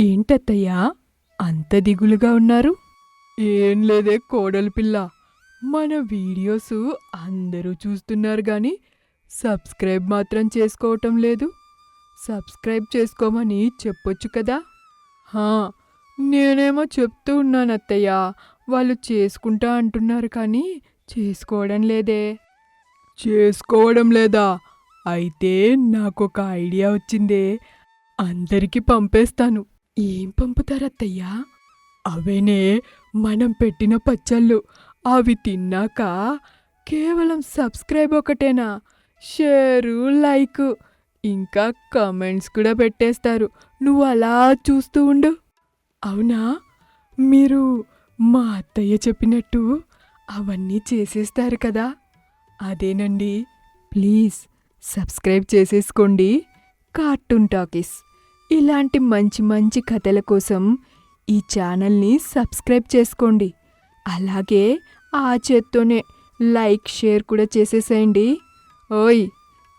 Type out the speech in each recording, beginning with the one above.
ఏంటత్తయ్యా? అంత దిగులుగా ఉన్నారు? ఏం లేదే కోడలి పిల్ల. మన వీడియోస్ అందరూ చూస్తున్నారు గాని సబ్స్క్రైబ్ మాత్రం చేసుకోవటం లేదు. సబ్స్క్రైబ్ చేసుకోమని చెప్పొచ్చు కదా? హా నేనేమో చెప్తూ ఉన్నాను అత్తయ్య వాళ్ళు చేసుకుంటా అంటున్నారు కానీ చేసుకోవడం లేదే. చేసుకోవడం లేదా? అయితే నాకొక ఐడియా వచ్చిందే. అందరికీ పంపేస్తాను. ఏం పంపుతారత్తయ్యా? అవేనే మనం పెట్టిన పచ్చళ్ళు. అవి తిన్నాక కేవలం సబ్స్క్రైబ్ ఒకటేనా? షేరు లైక్ ఇంకా కమెంట్స్ కూడా పెట్టేస్తారు. నువ్వు అలా చూస్తూ ఉండు. అవునా? మీరు మా అత్తయ్య చెప్పినట్టు అవన్నీ చేసేస్తారు కదా? అదేనండి. ప్లీజ్ సబ్స్క్రైబ్ చేసేసుకోండి. Cartoon talkies. ఇలాంటి మంచి మంచి కథల కోసం ఈ ఛానల్ని సబ్స్క్రైబ్ చేసుకోండి. అలాగే ఆ చేత్తోనే లైక్ షేర్ కూడా చేసేసేయండి. ఓయ్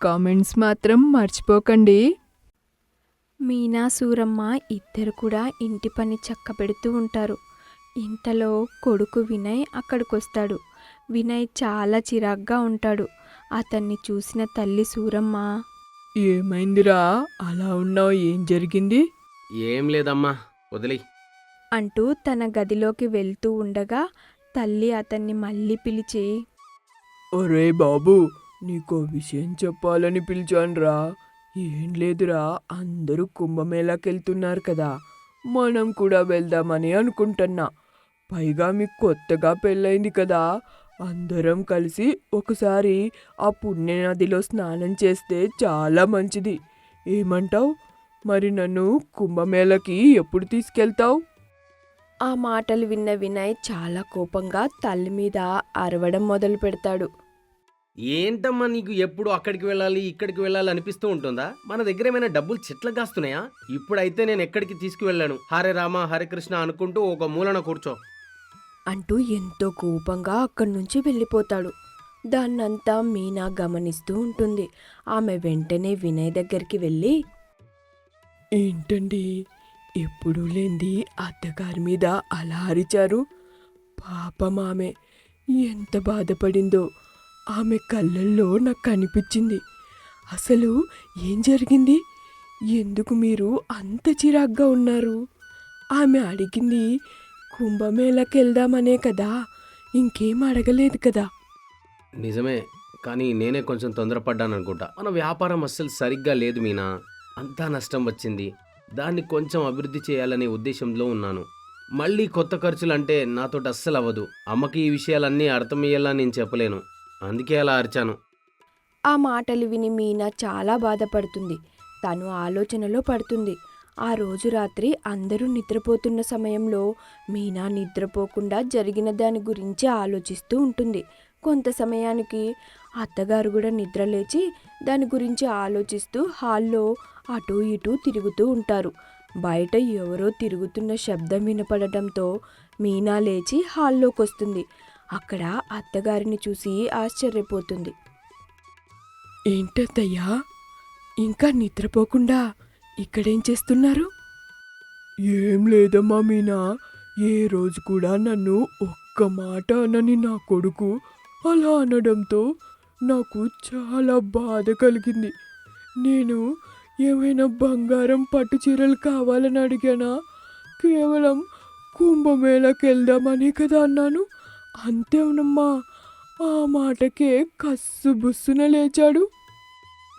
కామెంట్స్ మాత్రం మర్చిపోకండి. మీనా సూరమ్మ ఇద్దరు కూడా ఇంటి పని చక్కబెడుతూ ఉంటారు. ఇంతలో కొడుకు వినయ్ అక్కడికొస్తాడు. వినయ్ చాలా చిరాగ్గా ఉంటాడు. అతన్ని చూసిన తల్లి సూరమ్మ ఏమైందిరా? అలా ఉన్నావు ఏం జరిగింది? ఏం లేదమ్మా వదిలే. అంటూ తన గదిలోకి వెళ్తూ ఉండగా తల్లి అతన్ని మళ్ళీ పిలిచి. ఒరే బాబు నీకో విషయం చెప్పాలని పిలిచానురా. ఏం లేదురా అందరూ కుంభమేళాకి వెళ్తున్నారు కదా. మనం కూడా వెళ్దామని అనుకుంటున్నా. పైగా మీకు కొత్తగా పెళ్ళైంది కదా అందరం కలిసి ఒకసారి ఆ పుణ్యనదిలో స్నానం చేస్తే చాలా మంచిది. ఏమంటావ్? మరి నన్ను కుంభమేళకి ఎప్పుడు తీసుకెళ్తావు? ఆ మాటలు విన్న వినయ్ చాలా కోపంగా తల్లి మీద అరవడం మొదలు పెడతాడు. ఏంటమ్మా నీకు ఎప్పుడు అక్కడికి వెళ్ళాలి ఇక్కడికి వెళ్ళాలి అనిపిస్తూ ఉంటుందా? మన దగ్గర ఏమైనా డబ్బులు చెట్ల కాస్తున్నాయా? ఇప్పుడైతే నేను ఎక్కడికి తీసుకువెళ్ళాను. హరే రామ హరే కృష్ణ అనుకుంటూ ఒక మూలన కూర్చో. అంటూ ఎంతో కోపంగా అక్కడి నుంచి వెళ్ళిపోతాడు. దాన్నంతా మీనా గమనిస్తూ ఉంటుంది. ఆమె వెంటనే వినయ్ దగ్గరికి వెళ్ళి ఏంటండి? ఎప్పుడూ లేంది అత్తగారి మీద అలా అరిచారు? పాపం ఆమె. ఎంత బాధపడిందో. ఆమె కళ్ళల్లో నాకు కనిపించింది అసలు ఏం జరిగింది? ఎందుకు మీరు అంత చిరాగ్గా ఉన్నారు? ఆమె అడిగింది కుంభమేళకి వెళ్దామనే కదా? ఇంకేం అడగలేదు కదా? నిజమే కానీ నేనే కొంచెం తొందరపడ్డాను అనుకుంటా మన వ్యాపారం అస్సలు సరిగ్గా లేదు మీనా. అంతా నష్టం వచ్చింది. దాన్ని కొంచెం అభివృద్ధి చేయాలనే ఉద్దేశంలో ఉన్నాను. మళ్ళీ కొత్త ఖర్చులు అంటే నాతో అస్సలు అవ్వదు. అమ్మకి ఈ విషయాలన్నీ అర్థమయ్యేలా నేను చెప్పలేను. అందుకే అలా అరిచాను. ఆ మాటలు విని మీనా చాలా బాధపడుతుంది. తను ఆలోచనలో పడుతుంది. ఆ రోజు రాత్రి అందరూ నిద్రపోతున్న సమయంలో మీనా నిద్రపోకుండా జరిగిన దాని గురించి ఆలోచిస్తూ ఉంటుంది. కొంత సమయానికి అత్తగారు కూడా నిద్రలేచి దాని గురించి ఆలోచిస్తూ హాల్లో అటూ ఇటూ తిరుగుతూ ఉంటారు. బయట ఎవరో తిరుగుతున్న శబ్దం వినపడటంతో మీనా లేచి హాల్లోకి వస్తుంది అక్కడ అత్తగారిని చూసి ఆశ్చర్యపోతుంది. ఏంటత్తయ్యా? ఇంకా నిద్రపోకుండా ఇక్కడేం చేస్తున్నారు? ఏం లేదమ్మా మీనా. ఏ రోజు కూడా నన్ను ఒక్క మాట అనని నా కొడుకు అలా అనడంతో నాకు చాలా బాధ కలిగింది. నేను ఏమైనా బంగారం పట్టు చీరలు కావాలని అడిగానా? కేవలం కుంభమేళకి వెళ్దామని కదా అన్నాను. అంతేనమ్మా. ఆ మాటకే కస్సు బుస్సున లేచాడు.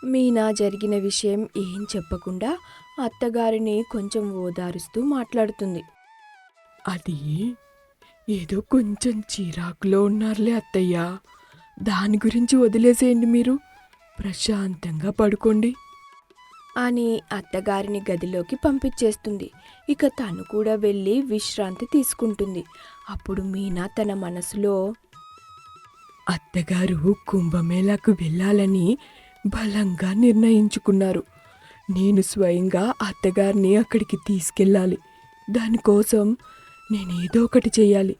మీనా జరిగిన విషయం ఏం చెప్పకుండా అత్తగారిని కొంచెం ఓదారుస్తూ మాట్లాడుతుంది. అది ఏదో కొంచెం చిరాకులో ఉన్నారులే అత్తయ్య. దాని గురించి వదిలేసేయండి మీరు. ప్రశాంతంగా పడుకోండి. అని అత్తగారిని గదిలోకి పంపించేస్తుంది. ఇక తను కూడా వెళ్ళి విశ్రాంతి తీసుకుంటుంది. అప్పుడు మీనా తన మనసులో అత్తగారు కుంభమేళాకు వెళ్ళాలని బలంగా నిర్ణయించుకున్నారు. నేను స్వయంగా అత్తగారిని అక్కడికి తీసుకెళ్ళాలి. దానికోసం నేనేదో ఒకటి చేయాలి.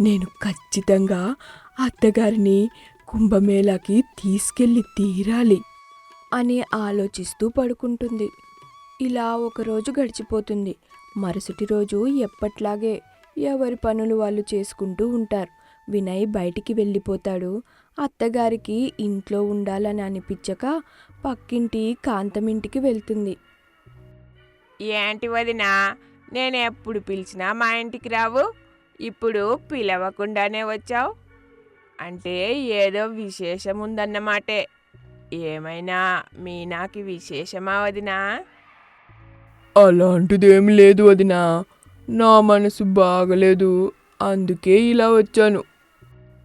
నేను ఖచ్చితంగా అత్తగారిని కుంభమేళాకి తీసుకెళ్ళి తీరాలి అని ఆలోచిస్తూ పడుకుంటుంది. ఇలా ఒకరోజు గడిచిపోతుంది. మరుసటి రోజు ఎప్పట్లాగే ఎవరి పనులు వాళ్ళు చేసుకుంటూ ఉంటారు. వినయ్ బయటికి వెళ్ళిపోతాడు. అత్తగారికి ఇంట్లో ఉండాలని అనిపించక పక్కింటి కాంతం ఇంటికి వెళ్తుంది. ఏంటి వదినా నేను ఎప్పుడు పిలిచినా మా ఇంటికి రావు? ఇప్పుడు పిలవకుండానే వచ్చావు? అంటే ఏదో విశేషం ఉందన్నమాటే ఏమైనా మీనాకి విశేషమా వదినా? అలాంటిదేమి లేదు వదినా. నా మనసు బాగలేదు అందుకే ఇలా వచ్చాను.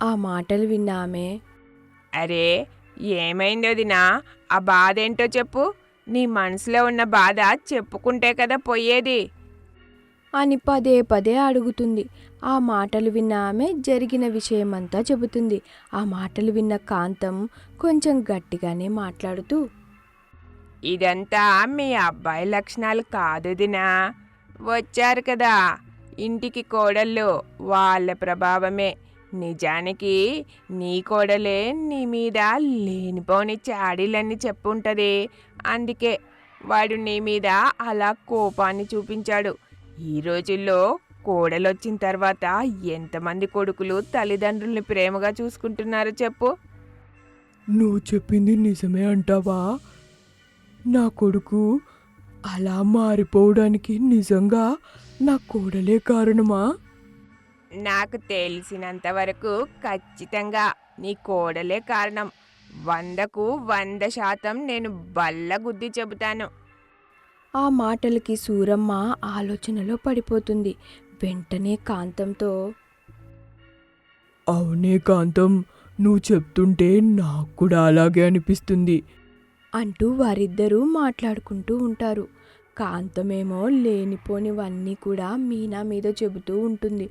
ఆ మాటలు విన్న ఆమె అరే ఏమైంది వదినా? ఆ బాధ ఏంటో చెప్పు. నీ మనసులో ఉన్న బాధ చెప్పుకుంటే కదా పోయేది. అని పదే పదే అడుగుతుంది. ఆ మాటలు విన్న ఆమె జరిగిన విషయమంతా చెబుతుంది. ఆ మాటలు విన్న కాంతం కొంచెం గట్టిగానే మాట్లాడుతూ ఇదంతా మీ అబ్బాయి లక్షణాలు కాదు దినా వచ్చారు కదా. ఇంటికి కోడళ్ళు వాళ్ళ ప్రభావమే. నిజానికి నీ కోడలే నీ మీద లేనిపోని చాడీలన్నీ చెప్పుంటది. అందుకే వాడు నీ మీద అలా కోపాన్ని చూపించాడు. ఈ రోజుల్లో కోడలొచ్చిన తర్వాత ఎంతమంది కొడుకులు తల్లిదండ్రుల్ని ప్రేమగా చూసుకుంటున్నారో చెప్పు. నువ్వు చెప్పింది నిజమే అంటావా? నా కొడుకు అలా మారిపోవడానికి నిజంగా నా కోడలే కారణమా? నాకు తెలిసినంత వరకు ఖచ్చితంగా నీ కోడలే కారణం. వందకు వంద శాతం నేను బల్ల గుద్ది చెబుతాను. ఆ మాటలకి సూరమ్మ ఆలోచనలో పడిపోతుంది. వెంటనే కాంతంతో అవునే కాంతం నువ్వు చెప్తుంటే నాకు కూడా అలాగే అనిపిస్తుంది. అంటూ వారిద్దరూ మాట్లాడుకుంటూ ఉంటారు. కాంతమేమో లేనిపోనివన్నీ కూడా మీనా మీద చెబుతూ ఉంటుంది.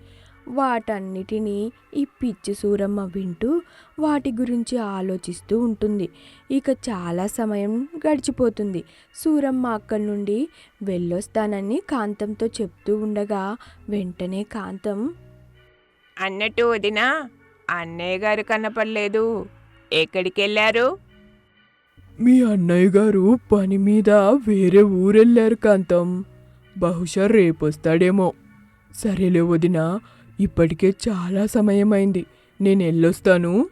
వాటన్నిటినీ ఈ పిచ్చి సూరమ్మ వింటూ వాటి గురించి ఆలోచిస్తూ ఉంటుంది. ఇక చాలా సమయం గడిచిపోతుంది. సూరమ్మ అక్కడి నుండి వెళ్ళొస్తానని కాంతంతో చెప్తూ ఉండగా వెంటనే కాంతం అన్నట్టు వదినా అన్నయ్య గారు కనపడలేదు. ఎక్కడికి వెళ్ళారు? మీ అన్నయ్య గారు పని మీద వేరే ఊరెళ్ళారు కాంతం. బహుశా రేపొస్తాడేమో. సరేలే వదినా ఇప్పటికే చాలా సమయమైంది. నేను వెళ్ళొస్తాను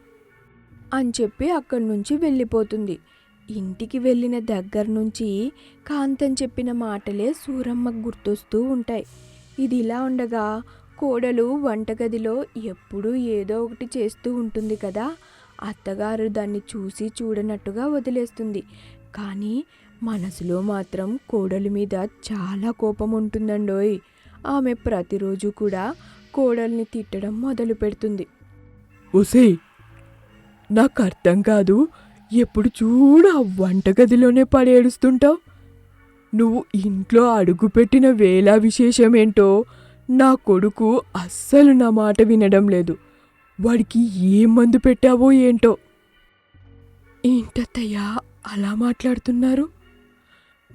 అని చెప్పి అక్కడి నుంచి వెళ్ళిపోతుంది. ఇంటికి వెళ్ళిన దగ్గర నుంచి కాంతం చెప్పిన మాటలే సూరమ్మకు గుర్తొస్తూ ఉంటాయి. ఇది ఇలా ఉండగా కోడలు వంటగదిలో ఎప్పుడూ ఏదో ఒకటి చేస్తూ ఉంటుంది కదా. అత్తగారు దాన్ని చూసి చూడనట్టుగా వదిలేస్తుంది. కానీ మనసులో మాత్రం కోడలి మీద చాలా కోపం ఉంటుందండోయ్. ఆమె ప్రతిరోజు కూడా కోడల్ని తిట్టడం మొదలు పెడుతుంది. ఒసేయ్ నాకు అర్థం కాదు. ఎప్పుడు చూడు ఆ వంటగదిలోనే పడేడుస్తుంటావు? నువ్వు ఇంట్లో అడుగుపెట్టిన వేళ విశేషమేంటో నా కొడుకు అస్సలు నా మాట వినడం లేదు. వాడికి ఏ మందు పెట్టావో ఏంటో? ఏంటత్తయ్యా అలా మాట్లాడుతున్నారు?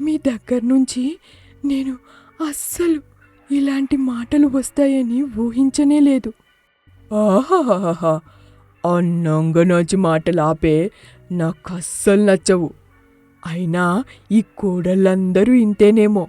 మీ దగ్గర నుంచి నేను అస్సలు ఇలాంటి మాటలు వస్తాయని ఊహించనే లేదు. ఆహాహాహా అన్నంగా నచ్చి మాటలు ఆపే నాకు అస్సలు నచ్చవు. అయినా ఈ కోడళ్ళందరూ ఇంతేనేమో.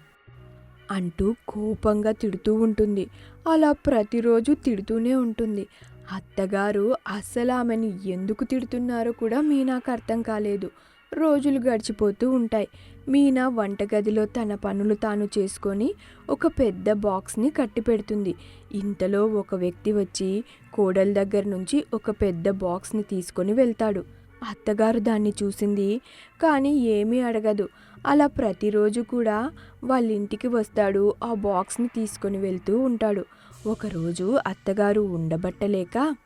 అంటూ కోపంగా తిడుతూ ఉంటుంది. అలా ప్రతిరోజు తిడుతూనే ఉంటుంది. అత్తగారు అస్సలు ఆమెను ఎందుకు తిడుతున్నారో కూడా మీ నాకు అర్థం కాలేదు. రోజులు గడిచిపోతూ ఉంటాయి. మీనా వంటగదిలో తన పనులు తాను చేసుకొని ఒక పెద్ద బాక్స్ని కట్టి పెడుతుంది ఇంతలో ఒక వ్యక్తి వచ్చి కోడల దగ్గర నుంచి ఒక పెద్ద బాక్స్ని తీసుకొని వెళ్తాడు. అత్తగారు దాన్ని చూసింది కానీ ఏమీ అడగదు. అలా ప్రతిరోజు కూడా వాళ్ళ ఇంటికి వస్తాడు ఆ బాక్స్ని తీసుకొని వెళ్తూ ఉంటాడు. ఒకరోజు అత్తగారు ఉండబట్టలేక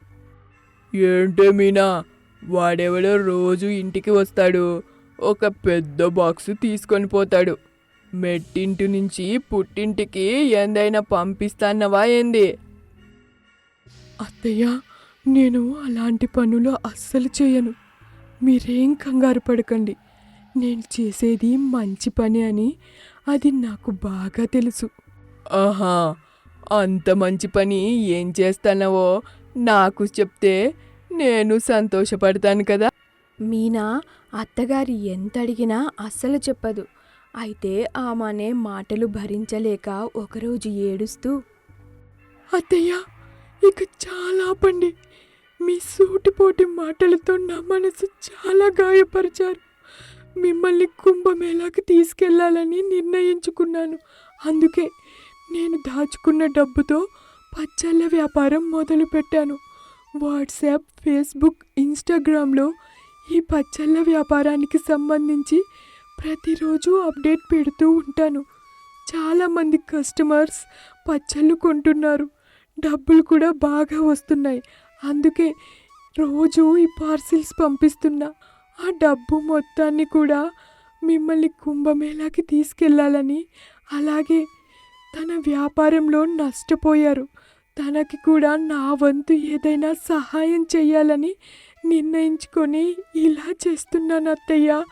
ఏంటే మీనా? వాడెవడో రోజు ఇంటికి వస్తాడు. ఒక పెద్ద బాక్స్ తీసుకొని పోతాడు. మెట్టింటి నుంచి పుట్టింటికి ఎందైనా పంపిస్తానవా ఏంది? అత్తయ్య నేను అలాంటి పనులు అస్సలు చేయను. మీరేం కంగారు పడకండి. నేను చేసేది మంచి పని అని అది నాకు బాగా తెలుసు. ఆహా అంత మంచి పని ఏం చేస్తానవో నాకు చెప్తే నేను సంతోషపడతాను కదా. మీనా అత్తగారు ఎంత అడిగినా అస్సలు చెప్పదు. అయితే ఆమె మాటలు భరించలేక ఒకరోజు ఏడుస్తూ అత్తయ్య ఇక చాలా ఆపండి. మీ సూటిపోటి మాటలతో నా మనసు చాలా గాయపరిచారు. మిమ్మల్ని కుంభమేళాకి తీసుకెళ్ళాలని నిర్ణయించుకున్నాను. అందుకే నేను దాచుకున్న డబ్బుతో పచ్చళ్ళ వ్యాపారం మొదలుపెట్టాను. వాట్సాప్ ఫేస్బుక్ ఇన్స్టాగ్రామ్లో ఈ పచ్చళ్ళ వ్యాపారానికి సంబంధించి ప్రతిరోజు అప్డేట్ పెడుతూ ఉంటాను. చాలామంది కస్టమర్స్ పచ్చళ్ళు కొంటున్నారు. డబ్బులు కూడా బాగా వస్తున్నాయి. అందుకే రోజు ఈ పార్సిల్స్ పంపిస్తున్నా. ఆ డబ్బు మొత్తాన్ని కూడా మిమ్మల్ని కుంభమేళాకి తీసుకెళ్ళాలని అలాగే తన వ్యాపారంలో నష్టపోయారు. తనకి కూడా నా వంతు ఏదైనా సహాయం చేయాలని నిర్ణయించుకొని ఇలా చేస్తున్నాను అత్తయ్య.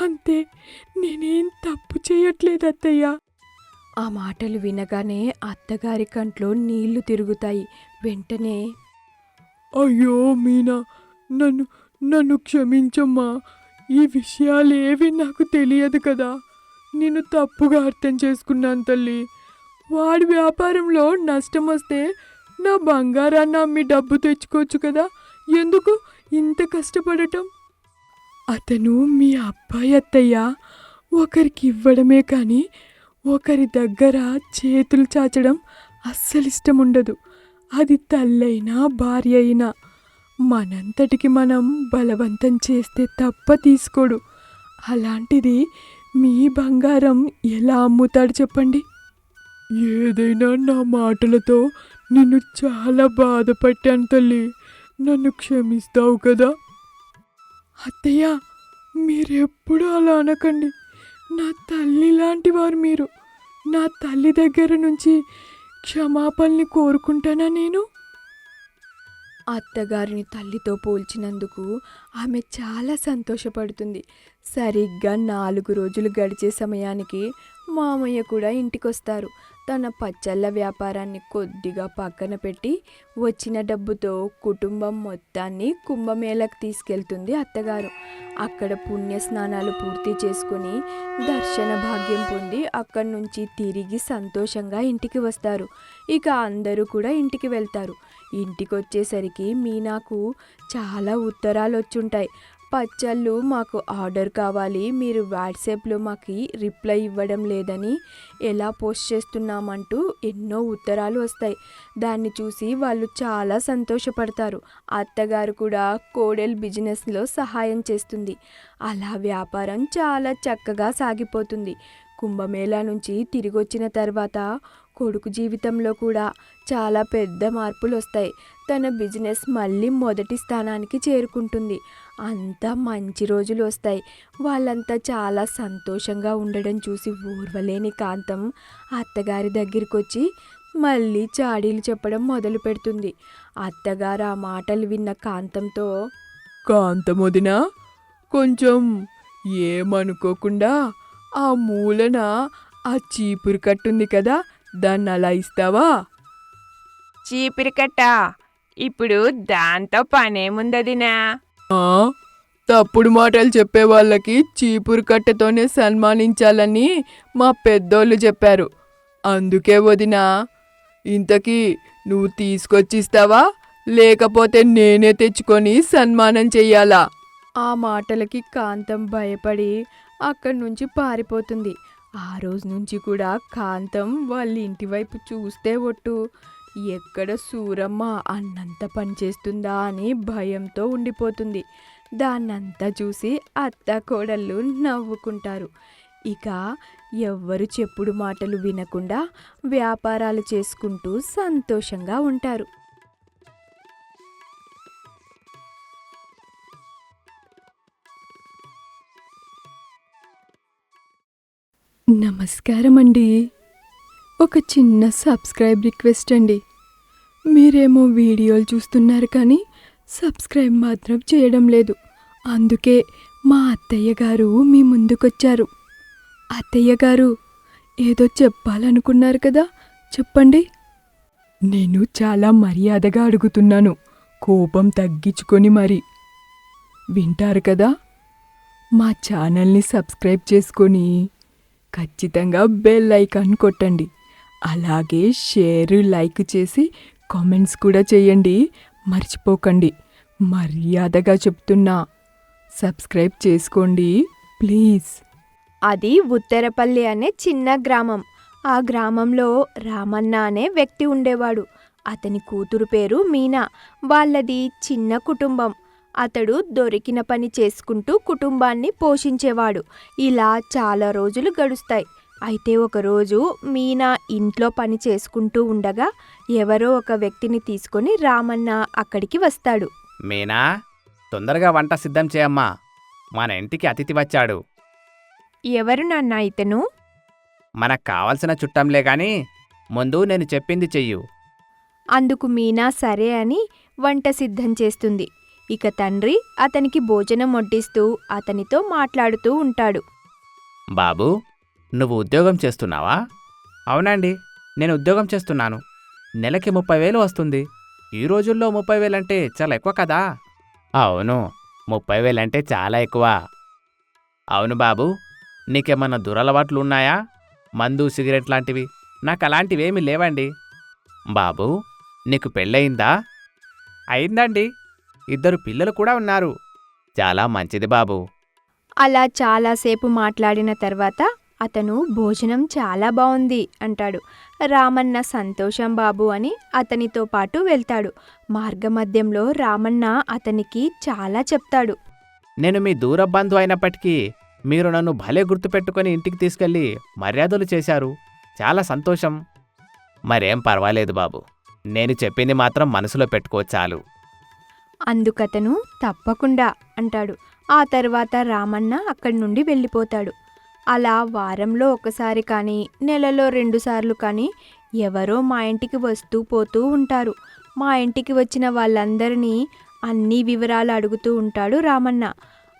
అంతే నేనేం తప్పు చేయట్లేదు అత్తయ్య. ఆ మాటలు వినగానే అత్తగారి కంట్లో నీళ్ళు తిరుగుతాయి. వెంటనే అయ్యో మీనా నన్ను నన్ను క్షమించమ్మా. ఈ విషయాలేవి నాకు తెలియదు కదా. నేను తప్పుగా అర్థం చేసుకున్నాను తల్లి. వాడి వ్యాపారంలో నష్టం వస్తే నా బంగారాన్ని అమ్మి డబ్బు తెచ్చుకోవచ్చు కదా. ఎందుకు ఇంత కష్టపడటం? అతను మీ అబ్బాయి అత్తయ్య. ఒకరికి ఇవ్వడమే కానీ ఒకరి దగ్గర చేతులు చాచడం అస్సలు ఇష్టం ఉండదు. అది తల్లైనా భార్య అయినా. మనంతటికి మనం బలవంతం చేస్తే తప్ప తీసుకోడు. అలాంటిది మీ బంగారం ఎలా అమ్ముతాడు చెప్పండి? ఏదైనా నా మాటలతో నిన్ను చాలా బాధపట్టాను తల్లి. నన్ను క్షమిస్తావు కదా? అత్తయ్య మీరెప్పుడు అలా అనకండి. నా తల్లి లాంటి వారు మీరు. నా తల్లి దగ్గర నుంచి క్షమాపణని కోరుకుంటానా నేను? అత్తగారిని తల్లితో పోల్చినందుకు ఆమె చాలా సంతోషపడుతుంది. సరిగ్గా నాలుగు రోజులు గడిచే సమయానికి మామయ్య కూడా ఇంటికొస్తారు. తన పచ్చళ్ళ వ్యాపారాన్ని కొద్దిగా పక్కన పెట్టి వచ్చిన డబ్బుతో కుటుంబం మొత్తాన్ని కుంభమేళకు తీసుకెళ్తుంది అత్తగారు. అక్కడ పుణ్య స్నానాలు పూర్తి చేసుకొని దర్శన భాగ్యం పొంది అక్కడి నుంచి తిరిగి సంతోషంగా ఇంటికి వస్తారు. ఇక అందరూ కూడా ఇంటికి వెళ్తారు. ఇంటికి వచ్చేసరికి మీనాకు చాలా ఉత్తరాలు వచ్చుంటాయి పచ్చళ్ళు మాకు ఆర్డర్ కావాలి మీరు వాట్సాప్లో మాకు రిప్లై ఇవ్వడం లేదని ఎలా పోస్ట్ చేస్తున్నామంటూ ఎన్నో ఉత్తరాలు వస్తాయి. దాన్ని చూసి వాళ్ళు చాలా సంతోషపడతారు. అత్తగారు కూడా కోడెల్ బిజినెస్లో సహాయం చేస్తుంది. అలా వ్యాపారం చాలా చక్కగా సాగిపోతుంది. కుంభమేళా నుంచి తిరిగి వచ్చిన తర్వాత కొడుకు జీవితంలో కూడా చాలా పెద్ద మార్పులు వస్తాయి తన బిజినెస్ మళ్ళీ మొదటి స్థానానికి చేరుకుంటుంది. అంతా మంచి రోజులు వస్తాయి వాళ్ళంతా చాలా సంతోషంగా ఉండడం చూసి ఊర్వలేని కాంతం అత్తగారి దగ్గరికి వచ్చి మళ్ళీ చాడీలు చెప్పడం మొదలు పెడుతుంది అత్తగారు ఆ మాటలు విన్న కాంతంతో కాంతమొదిన కొంచెం ఏమనుకోకుండా ఆ మూలన ఆ చీపురు కట్టుంది కదా దాన్ని అలా ఇస్తావా? చీపిరి కట్ట ఇప్పుడు దాంతో పనేముందదినా? ఆ, తప్పుడు మాటలు చెప్పే వాళ్ళకి చీపురు కట్టతోనే సన్మానించాలని మా పెద్దోళ్ళు చెప్పారు. అందుకే వదినా ఇంతకీ నువ్వు తీసుకొచ్చిస్తావా? లేకపోతే నేనే తెచ్చుకొని సన్మానం చెయ్యాలా? ఆ మాటలకి కాంతం భయపడి అక్కడి నుంచి పారిపోతుంది. ఆ రోజు నుంచి కూడా కాంతం వాళ్ళ ఇంటి వైపు చూస్తే ఒట్టు. ఎక్కడ సూరమ్మ అన్నంత పనిచేస్తుందా అని భయంతో ఉండిపోతుంది. దాన్నంతా చూసి అత్త కోడళ్ళు నవ్వుకుంటారు. ఇక ఎవ్వరు చెప్పుడు మాటలు వినకుండా వ్యాపారాలు చేసుకుంటూ సంతోషంగా ఉంటారు. నమస్కారం అండి ఒక చిన్న సబ్స్క్రైబ్ రిక్వెస్ట్ అండి. మీరేమో వీడియోలు చూస్తున్నారు కానీ సబ్స్క్రైబ్ మాత్రం చేయడం లేదు. అందుకే మా అత్తయ్య గారు మీ ముందుకొచ్చారు. అత్తయ్య గారు ఏదో చెప్పాలనుకున్నారు కదా? చెప్పండి. నేను చాలా మర్యాదగా అడుగుతున్నాను. కోపం తగ్గించుకొని మరి. వింటారు కదా? మా ఛానల్ని సబ్స్క్రైబ్ చేసుకొని ఖచ్చితంగా బెల్ ఐకాన్ కొట్టండి. అలాగే షేర్ లైక్ చేసి కామెంట్స్ కూడా చేయండి. మర్చిపోకండి. మర్యాదగా చెప్తున్నా. సబ్స్క్రైబ్ చేసుకోండి ప్లీజ్ అది ఉత్తరపల్లి అనే చిన్న గ్రామం. ఆ గ్రామంలో రామన్న అనే వ్యక్తి ఉండేవాడు. అతని కూతురు పేరు మీనా. వాళ్ళది చిన్న కుటుంబం. అతడు దొరికిన పని చేసుకుంటూ కుటుంబాన్ని పోషించేవాడు. ఇలా చాలా రోజులు గడుస్తాయి. అయితే ఒకరోజు మీనా ఇంట్లో పని చేసుకుంటూ ఉండగా ఎవరో ఒక వ్యక్తిని తీసుకొని రామన్న అక్కడికి వస్తాడు. మీనా తొందరగా వంట సిద్ధం చేయమ్మా. మన ఇంటికి అతిథి వచ్చాడు. ఎవరు నాన్న ఇతను? మనకు కావలసిన చుట్టంలే గాని ముందు నేను చెప్పింది చెయ్యు. అందుకు మీనా సరే అని వంట సిద్ధం చేస్తుంది. ఇక తండ్రి అతనికి భోజనం వడ్డిస్తూ అతనితో మాట్లాడుతూ ఉంటాడు. బాబు నువ్వు ఉద్యోగం చేస్తున్నావా? అవునండి నేను ఉద్యోగం చేస్తున్నాను. నెలకి ముప్పై వేలు వస్తుంది. ఈ రోజుల్లో ముప్పై వేలంటే చాలా ఎక్కువ కదా? అవును ముప్పై వేలంటే చాలా ఎక్కువ. అవును బాబు నీకేమన్నా దురలవాట్లు ఉన్నాయా? మందు సిగరెట్ లాంటివి? నాకు అలాంటివేమీ లేవండి. బాబు నీకు పెళ్ళయిందా? అయిందండి. ఇద్దరు పిల్లలు కూడా ఉన్నారు. చాలా మంచిది బాబు. అలా చాలాసేపు మాట్లాడిన తర్వాత అతను భోజనం చాలా బాగుంది అంటాడు. రామన్న సంతోషం బాబు అని అతనితో పాటు వెళ్తాడు. మార్గమధ్యంలో రామన్న అతనికి చాలా చెప్తాడు. నేను మీ దూర బంధు అయినప్పటికీ మీరు నన్ను భలే గుర్తుపెట్టుకొని ఇంటికి తీసుకెళ్ళి మర్యాదలు చేశారు. చాలా సంతోషం. మరేం పర్వాలేదు బాబు. నేను చెప్పింది మాత్రం మనసులో పెట్టుకో చాలు. అందుకతను తప్పకుండా అంటాడు. ఆ తర్వాత రామన్న అక్కడి నుండి వెళ్ళిపోతాడు. అలా వారంలో ఒకసారి కానీ నెలలో రెండుసార్లు కానీ ఎవరో మా ఇంటికి వస్తూ పోతూ ఉంటారు. మా ఇంటికి వచ్చిన వాళ్ళందరినీ అన్ని వివరాలు అడుగుతూ ఉంటాడు రామన్న.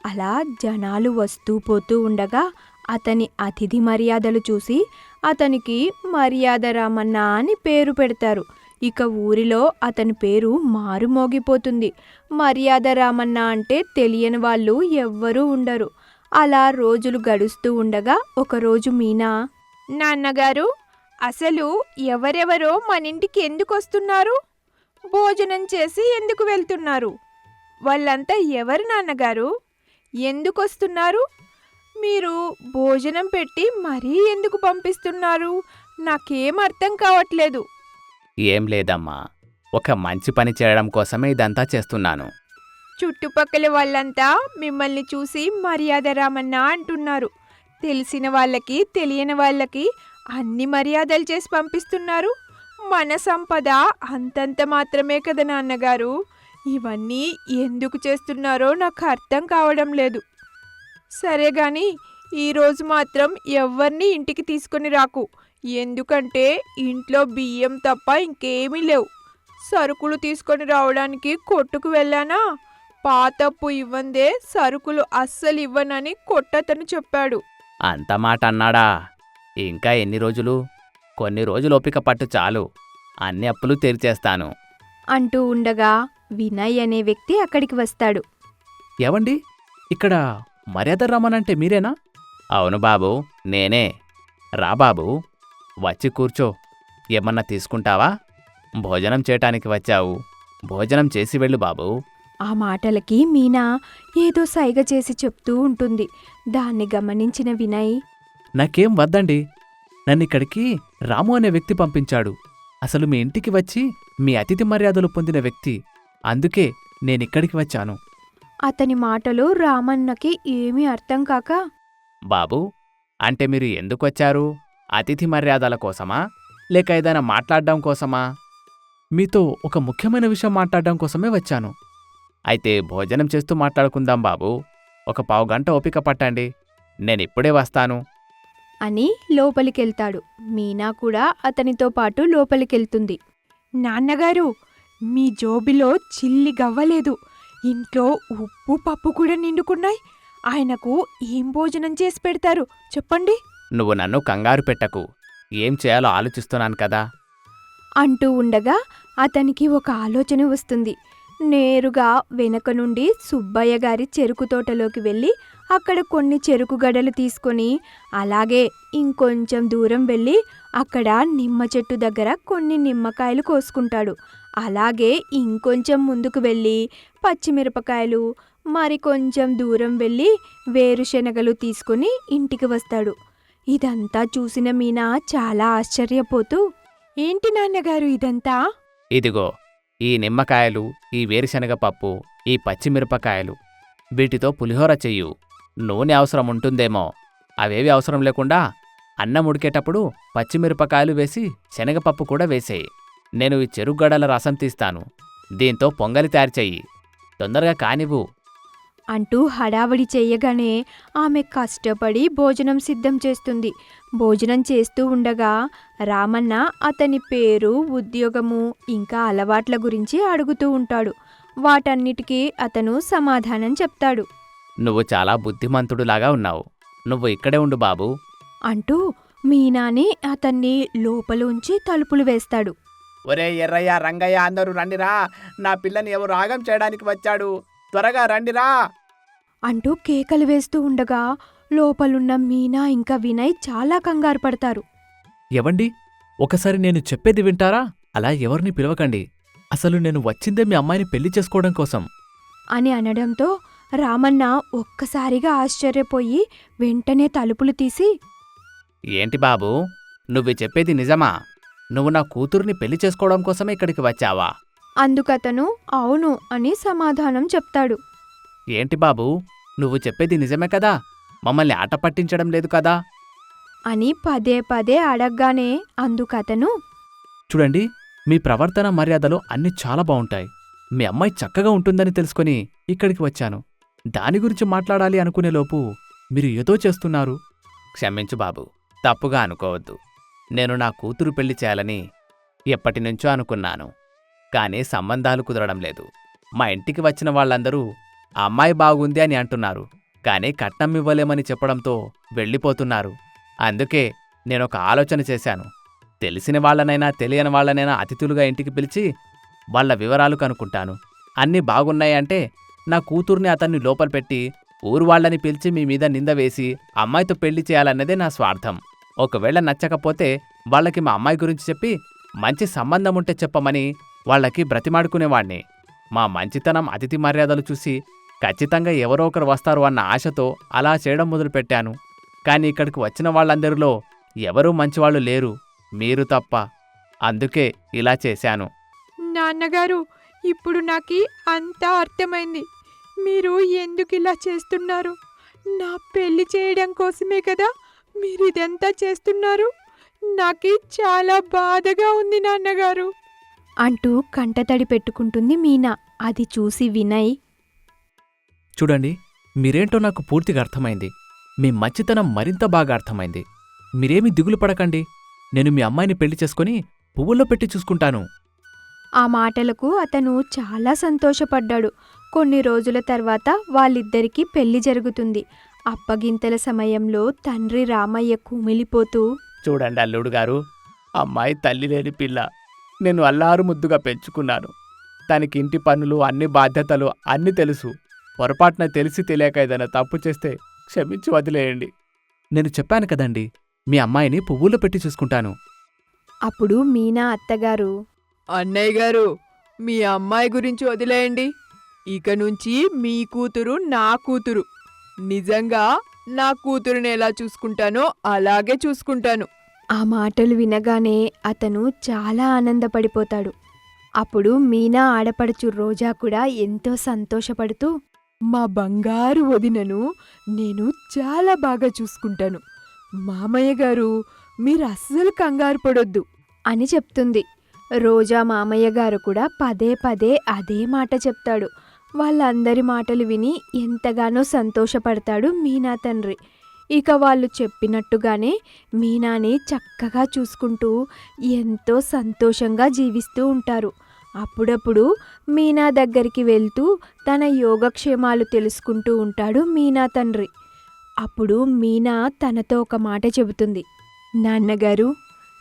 అలా జనాలు వస్తూ పోతూ ఉండగా అతని అతిథి మర్యాదలు చూసి అతనికి మర్యాద రామన్న అని పేరు పెడతారు. ఇక ఊరిలో అతని పేరు మారుమోగిపోతుంది. మర్యాద రామన్న అంటే తెలియని వాళ్ళు ఎవ్వరూ ఉండరు. అలా రోజులు గడుస్తూ ఉండగా ఒకరోజు మీనా నాన్నగారు అసలు ఎవరెవరో మన ఇంటికి ఎందుకు వస్తున్నారు భోజనం చేసి ఎందుకు వెళ్తున్నారు? వాళ్ళంతా ఎవరు నాన్నగారు? ఎందుకు వస్తున్నారు మీరు భోజనం పెట్టి మరీ ఎందుకు పంపిస్తున్నారు? నాకేం అర్థం కావట్లేదు. ఏం లేదమ్మా. ఒక మంచి పని చేయడం కోసమే ఇదంతా చేస్తున్నాను. చుట్టుపక్కల వాళ్ళంతా మిమ్మల్ని చూసి మర్యాద రామన్నా అంటున్నారు. తెలిసిన వాళ్ళకి తెలియని వాళ్ళకి అన్ని మర్యాదలు చేసి పంపిస్తున్నారు. మన సంపద అంతంత మాత్రమే కదా నాన్నగారు. ఇవన్నీ ఎందుకు చేస్తున్నారో నాకు అర్థం కావడం లేదు. సరే గాని ఈరోజు మాత్రం ఎవరిని ఇంటికి తీసుకొని రాకు. ఎందుకంటే ఇంట్లో బియ్యం తప్ప ఇంకేమీ లేవు. సరుకులు తీసుకొని రావడానికి కొట్టుకు వెళ్ళానా? పాతప్పు ఇవ్వందే సరుకులు అస్సలు ఇవ్వనని కొట్టతను చెప్పాడు. అంత మాట అన్నాడా? ఇంకా ఎన్ని రోజులు? కొన్ని రోజులు ఓపిక పట్టు చాలు. అన్ని అప్పులు తీర్చేస్తాను. అంటూ ఉండగా వినయ్ అనే వ్యక్తి అక్కడికి వస్తాడు. ఏవండి? ఇక్కడ మర్యాద రమ్మనంటే మీరేనా? అవును బాబు నేనే. రా బాబు. వచ్చి కూర్చో. ఏమన్నా తీసుకుంటావా? భోజనం చేయటానికి వచ్చావు. భోజనం చేసి వెళ్ళు బాబు. ఆ మాటలకి మీనా ఏదో సైగ చేసి చెప్తూ ఉంటుంది. దాన్ని గమనించిన వినయ్ నాకేం వద్దండి. నన్ను ఇక్కడికి రాము అనే వ్యక్తి పంపించాడు. అసలు మీ ఇంటికి వచ్చి మీ అతిథి మర్యాదలు పొందిన వ్యక్తి. అందుకే నేనిక్కడికి వచ్చాను. అతని మాటలు రామన్నకి ఏమీ అర్థం కాక బాబు అంటే మీరు ఎందుకొచ్చారు అతిథి మర్యాదల కోసమా? లేక ఏదైనా మాట్లాడడం కోసమా? మీతో ఒక ముఖ్యమైన విషయం మాట్లాడడం కోసమే వచ్చాను. అయితే భోజనం చేస్తూ మాట్లాడుకుందాం బాబు. ఒక పావు గంట ఓపిక పట్టండి. నేనిప్పుడే వస్తాను. అని లోపలికెళ్తాడు. మీనా కూడా అతనితో పాటు లోపలికెళ్తుంది. నాన్నగారు మీ జోబిలో చిల్లి గవ్వలేదు ఇంట్లో ఉప్పు పప్పు కూడా నిండుకున్నాయి. ఆయనకు ఏం భోజనం చేసి పెడతారు? చెప్పండి. నువ్వు నన్ను కంగారు పెట్టకు. ఏం చేయాలో ఆలోచిస్తున్నాను కదా. అంటూ ఉండగా అతనికి ఒక ఆలోచన వస్తుంది. నేరుగా వెనక నుండి సుబ్బయ్య గారి చెరుకు తోటలోకి వెళ్ళి అక్కడ కొన్ని చెరుకు గడలు తీసుకొని అలాగే ఇంకొంచెం దూరం వెళ్ళి అక్కడ నిమ్మ చెట్టు దగ్గర కొన్ని నిమ్మకాయలు కోసుకుంటాడు. అలాగే ఇంకొంచెం ముందుకు వెళ్ళి పచ్చిమిరపకాయలు మరి కొంచెం దూరం వెళ్ళి వేరుశనగలు తీసుకొని ఇంటికి వస్తాడు. ఇదంతా చూసిన మీనా చాలా ఆశ్చర్యపోతూ ఏంటి నాన్నగారు ఇదంతా? ఇదిగో ఈ నిమ్మకాయలు ఈ వేరుశనగ పప్పు ఈ పచ్చిమిరపకాయలు వీటితో పులిహోర చెయ్యు. నూనె అవసరం ఉంటుందేమో. అవేవి అవసరం లేకుండా అన్నం ఉడికేటప్పుడు పచ్చిమిరపకాయలు వేసి శనగపప్పు కూడా వేసేయి. నేను ఈ చెరుగడల రసం తీస్తాను. దీంతో పొంగలి తయారు చెయ్యి. తొందరగా కానివ్వు. అంటూ హడావడి చెయ్యగానే ఆమె కష్టపడి భోజనం సిద్ధం చేస్తుంది. భోజనం చేస్తూ ఉండగా రామన్న అతని పేరు ఉద్యోగము ఇంకా అలవాట్ల గురించి అడుగుతూ ఉంటాడు. వాటన్నిటికీ అతను సమాధానం చెప్తాడు. నువ్వు చాలా బుద్ధిమంతుడులాగా ఉన్నావు. నువ్వు ఇక్కడే ఉండు బాబూ. అంటూ మీనాని అతన్ని లోపలుంచి తలుపులు వేస్తాడు. ఒరే ఎర్రయ్య రంగయ్య అందరూ రండిరా. నా పిల్లని ఎవరు రాగం చేయడానికి వచ్చాడు? త్వరగా రండిరా. అంటూ కేకలు వేస్తూ ఉండగా లోపలున్న మీనా ఇంకా వినయ్ చాలా కంగారు పడతారు. ఎవండి? ఒకసారి నేను చెప్పేది వింటారా? అలా ఎవరిని పిలవకండి. అసలు నేను వచ్చిందే మీ అమ్మాయిని పెళ్ళి చేసుకోవడం కోసం. అని అనడంతో రామన్న ఒక్కసారిగా ఆశ్చర్యపోయి వెంటనే తలుపులు తీసి ఏంటి బాబూ? నువ్వు చెప్పేది నిజమా? నువ్వు నా కూతుర్ని పెళ్ళి చేసుకోవడం కోసమే ఇక్కడికి వచ్చావా? అందుకతను అవును అని సమాధానం చెప్తాడు. ఏంటి బాబూ నువ్వు చెప్పేది నిజమే కదా? మమ్మల్ని ఆట పట్టించడం లేదు కదా? అని పదే పదే అడగగానే అందుకతను చూడండి మీ ప్రవర్తన మర్యాదలు అన్నీ చాలా బావుంటాయి. మీ అమ్మాయి చక్కగా ఉంటుందని తెలుసుకొని ఇక్కడికి వచ్చాను. దాని గురించి మాట్లాడాలి అనుకునేలోపు మీరు ఏదో చేస్తున్నారు. క్షమించు బాబు తప్పుగా అనుకోవద్దు. నేను నా కూతురు పెళ్ళి చేయాలని ఎప్పటినుంచో అనుకున్నాను. కానీ సంబంధాలు కుదరడం లేదు. మా ఇంటికి వచ్చిన వాళ్ళందరూ అమ్మాయి బాగుంది అని అంటున్నారు. కానీ కట్నం ఇవ్వలేమని చెప్పడంతో వెళ్ళిపోతున్నారు. అందుకే నేనొక ఆలోచన చేశాను. తెలిసిన వాళ్ళనైనా తెలియని వాళ్ళనైనా అతిథులుగా ఇంటికి పిలిచి వాళ్ళ వివరాలు కనుక్కుంటాను. అన్నీ బాగున్నాయంటే నా కూతుర్ని అతన్ని లోపల పెట్టి ఊరు వాళ్ళని పిలిచి మీ మీద నింద వేసి అమ్మాయితో పెళ్ళి చేయాలన్నదే నా స్వార్థం. ఒకవేళ నచ్చకపోతే వాళ్ళకి మా అమ్మాయి గురించి చెప్పి మంచి సంబంధం ఉంటే చెప్పమని వాళ్ళకి బ్రతిమాడుకునేవాణ్ణి మా మంచితనం అతిథి మర్యాదలు చూసి ఖచ్చితంగా ఎవరో ఒకరు వస్తారు అన్న ఆశతో అలా చేయడం మొదలుపెట్టాను. కానీ ఇక్కడికి వచ్చిన వాళ్ళందరిలో ఎవరూ మంచివాళ్ళు లేరు. మీరు తప్ప. అందుకే ఇలా చేశాను. నాన్నగారు ఇప్పుడు నాకు అంతా అర్థమైంది. మీరు ఎందుకు ఇలా చేస్తున్నారు? నా పెళ్ళి చేయడం కోసమే కదా మీరు ఇదంతా చేస్తున్నారు? నాకు చాలా బాధగా ఉంది నాన్నగారు. అంటూ కంటతడి పెట్టుకుంటుంది మీనా. అది చూసి వినయ్. చూడండి మీరేంటో నాకు పూర్తిగా అర్థమైంది. మీ మంచితనం మరింత బాగా అర్థమైంది. మీరేమీ దిగులు పడకండి. నేను మీ అమ్మాయిని పెళ్ళి చేసుకుని పువ్వుల్లో పెట్టి చూసుకుంటాను. ఆ మాటలకు అతను చాలా సంతోషపడ్డాడు. కొన్ని రోజుల తర్వాత వాళ్ళిద్దరికీ పెళ్ళి జరుగుతుంది. అప్పగింతల సమయంలో తండ్రి రామయ్య కుమిలిపోతూ చూడండి అల్లుడు గారు అమ్మాయి తల్లి లేని పిల్ల. నేను అల్లారు ముద్దుగా పెంచుకున్నాను. తనకి ఇంటి పనులు అన్ని బాధ్యతలు అన్నీ తెలుసు. పొరపాటున తెలిసి తెలియక ఏదైనా తప్పు చేస్తే క్షమించి వదిలేయండి. నేను చెప్పాను కదండి మీ అమ్మాయిని పువ్వుల్లో పెట్టి చూసుకుంటాను. అప్పుడు మీనా అత్తగారు అన్నయ్య గారు మీ అమ్మాయి గురించి వదిలేయండి. ఇక నుంచి మీ కూతురు నా కూతురు. నిజంగా నా కూతురుని ఎలా చూసుకుంటానో అలాగే చూసుకుంటాను. ఆ మాటలు వినగానే అతను చాలా ఆనందపడిపోతాడు. అప్పుడు మీనా ఆడపడుచు రోజా కూడా ఎంతో సంతోషపడుతూ మా బంగారు వదినను నేను చాలా బాగా చూసుకుంటాను. మామయ్య గారు మీరు అస్సలు కంగారు పడొద్దు అని చెప్తుంది. రోజా మామయ్య గారు కూడా పదే పదే అదే మాట చెప్తాడు. వాళ్ళందరి మాటలు విని ఎంతగానో సంతోషపడతాడు మీనా తండ్రి. ఇక వాళ్ళు చెప్పినట్టుగానే మీనాని చక్కగా చూసుకుంటూ ఎంతో సంతోషంగా జీవిస్తూ ఉంటారు. అప్పుడప్పుడు మీనా దగ్గరికి వెళ్తూ తన యోగక్షేమాలు తెలుసుకుంటూ ఉంటాడు మీనా తండ్రి. అప్పుడు మీనా తనతో ఒక మాట చెబుతుంది. నాన్నగారు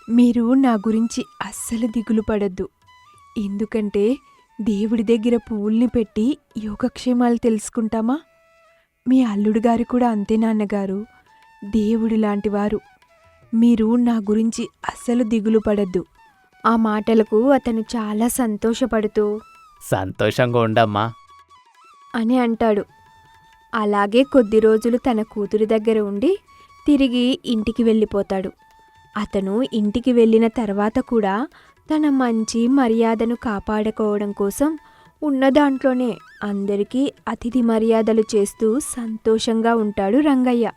మీరు నా గురించి అస్సలు దిగులు పడద్దు. ఎందుకంటే దేవుడి దగ్గర పువ్వుల్ని పెట్టి యోగక్షేమాలు తెలుసుకుంటామా? మీ అల్లుడు గారు కూడా అంతే నాన్నగారు. దేవుడి లాంటివారు. మీరు నా గురించి అస్సలు దిగులు పడద్దు. ఆ మాటలకు అతను చాలా సంతోషపడుతూ సంతోషంగా ఉండమ్మా. అని అంటాడు. అలాగే కొద్ది రోజులు తన కూతురి దగ్గర ఉండి తిరిగి ఇంటికి వెళ్ళిపోతాడు. అతను ఇంటికి వెళ్ళిన తర్వాత కూడా తన మంచి మర్యాదను కాపాడుకోవడం కోసం ఉన్న దాంట్లోనే అందరికీ అతిథి మర్యాదలు చేస్తూ సంతోషంగా ఉంటాడు రంగయ్య.